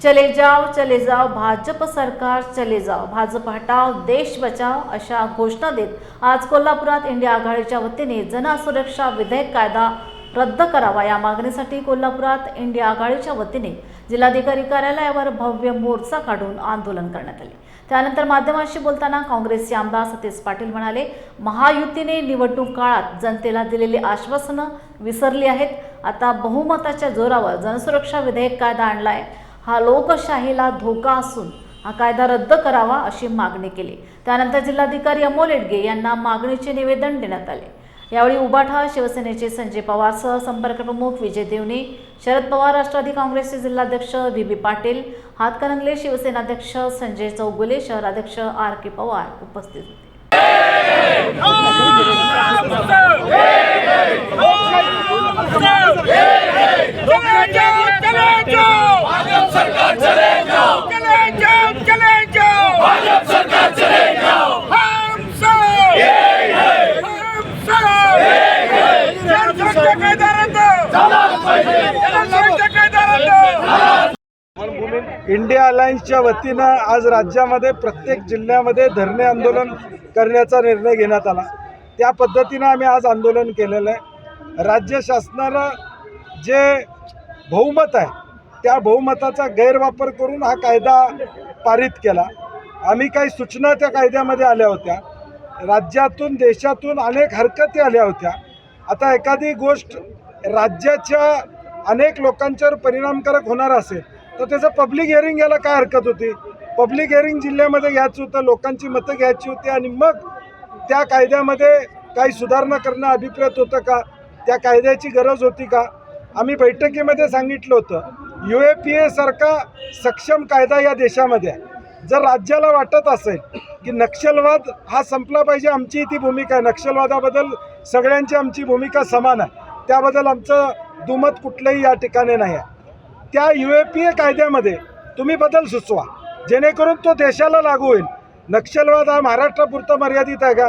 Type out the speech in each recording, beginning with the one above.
चले जाओ चले जाओ भाजप सरकार चले जाओ. भाजप हटाव देश बचाव अशा घोषणा देत आज कोल्हापुरात इंडिया आघाडीच्या वतीने जनसुरक्षा विधेयक कायदा रद्द करावा. या मागणीसाठी कोल्हापुरात इंडिया आघाडीच्या वतीने जिल्हाधिकारी कार्यालयावर भव्य मोर्चा काढून आंदोलन करण्यात आले. त्यानंतर माध्यमांशी बोलताना काँग्रेसचे आमदार सतीश पाटील म्हणाले महायुतीने निवडणूक काळात जनतेला दिलेली आश्वासनं विसरली आहेत. आता बहुमताच्या जोरावर जनसुरक्षा विधेयक कायदा आणला आहे हा लोकशाहीला धोका असून हा कायदा रद्द करावा अशी मागणी केली. त्यानंतर जिल्हाधिकारी अमोल एडगे यांना मागणीचे निवेदन देण्यात आले. यावेळी उबाठा शिवसेनेचे संजय पवार सह संपर्क प्रमुख विजय देवणे शरद पवार राष्ट्रवादी काँग्रेसचे जिल्हाध्यक्ष व्ही बी पाटील हातकणंगले शिवसेनाध्यक्ष संजय चौगुले शहराध्यक्ष आर के पवार उपस्थित होते. चले जाओ चले जाओ भाजप सरकार चले जाओ चले जाओ चले जाओ भाजप सरकार चले जाओ हम सब हम सब जनसंघ कायदा जनसंघ कायदा इंडिया अलायन्सच्या वतीनं आज राज्यामध्ये प्रत्येक जिल्ह्यामध्ये धरणे आंदोलन करण्याचा निर्णय घेण्यात आला. त्या पद्धतीनं आम्ही आज आंदोलन केलेलं आहे. राज्य शासनानं जे बहुमत आहे त्या बहुमताचा गैरवापर करून हा कायदा पारित केला. आम्ही काही सूचना त्या कायद्यामध्ये आल्या होत्या. राज्यातून देशातून अनेक हरकती आल्या होत्या. आता एखादी गोष्ट राज्याच्या अनेक लोकांच्यावर परिणामकारक होणार असेल तर त्याचं पब्लिक हिअरिंग यायला काय हरकत होती? पब्लिक हिअरिंग जिल्ह्यामध्ये घ्यायचं होतं लोकांची मतं घ्यायची होती आणि मग त्या कायद्यामध्ये काही सुधारणा करणं अभिप्रेत होतं का? त्या कायद्याची गरज होती का? आम्ही बैठकीमध्ये सांगितलं होतं यू ए पी एसारखा सक्षम कायदा या देशामध्ये आहे. जर राज्याला वाटत असेल की नक्षलवाद हा संपला पाहिजे आमची ती भूमिका आहे. नक्षलवादाबद्दल सगळ्यांची आमची भूमिका समान आहे. त्याबद्दल आमचं दुमत कुठलंही या ठिकाणी नाही आहे. त्या यू ए पी ए कायद्यामध्ये तुम्ही बदल सुचवा. जेणेकरून तो देशाला लागू होईल. नक्षलवाद हा महाराष्ट्रापुरतं मर्यादित आहे का?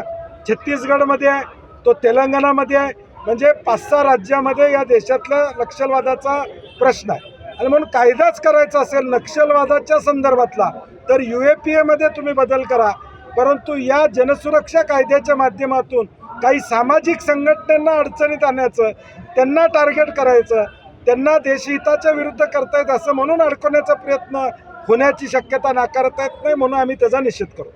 छत्तीसगडमध्ये आहे तो तेलंगणामध्ये आहे म्हणजे पाच सहा राज्यामध्ये या देशातला नक्षलवादाचा प्रश्न आहे. आणि म्हणून कायदाच करायचा असेल नक्षलवादाच्या संदर्भातला तर यू ए पी एमध्ये तुम्ही बदल करा. परंतु या जनसुरक्षा कायद्याच्या माध्यमातून काही सामाजिक संघटनांना अडचणीत आणायचं त्यांना टार्गेट करायचं त्यांना देशहिताच्या विरुद्ध करतायत असं म्हणून अडकवण्याचा प्रयत्न होण्याची शक्यता नाकारता येत नाही म्हणून आम्ही त्याचा निषेध करू